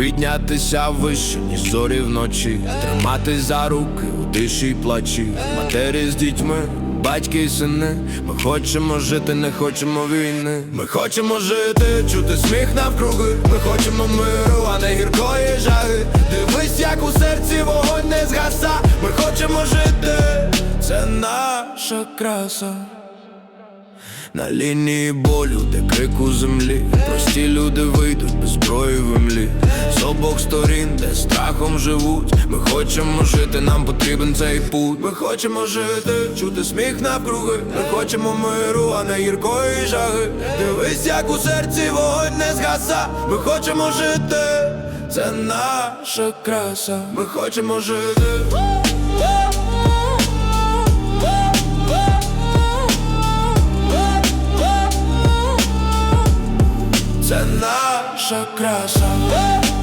Піднятися вище, ніж зорі вночі, триматись за руки у тиші й плачі, матері з дітьми, батьки й сини. Ми хочемо жити, не хочемо війни. Ми хочемо жити, чути сміх навкруги. Ми хочемо миру, а не гіркої жаги. Дивись, як у серці вогонь не згаса. Ми хочемо жити, це наша краса. На лінії болю, де крику землі, прості люди вийдуть без зброї обох сторін, де страхом живуть. Ми хочемо жити, нам потрібен цей путь. Ми хочемо жити, чути сміх навкруги. Ми хочемо миру, а не гіркої жаги. Дивись, як у серці вогонь не згаса. Ми хочемо жити, це наша краса. Ми хочемо жити. Це наша краса.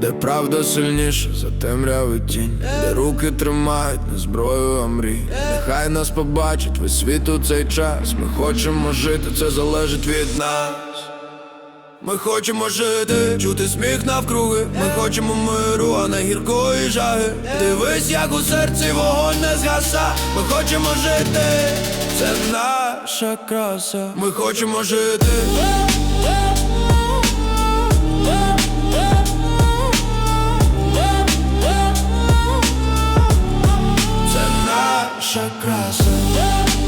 Де правда сильніша за темряви тінь, де руки тримають не зброю, а мрій. Нехай нас побачить весь світ у цей час. Ми хочемо жити, це залежить від нас. Ми хочемо жити, чути сміх навкруги. Ми хочемо миру, а не гіркої жаги. Дивись, як у серці вогонь не згаса. Ми хочемо жити, це наша краса. Ми хочемо жити. Cross.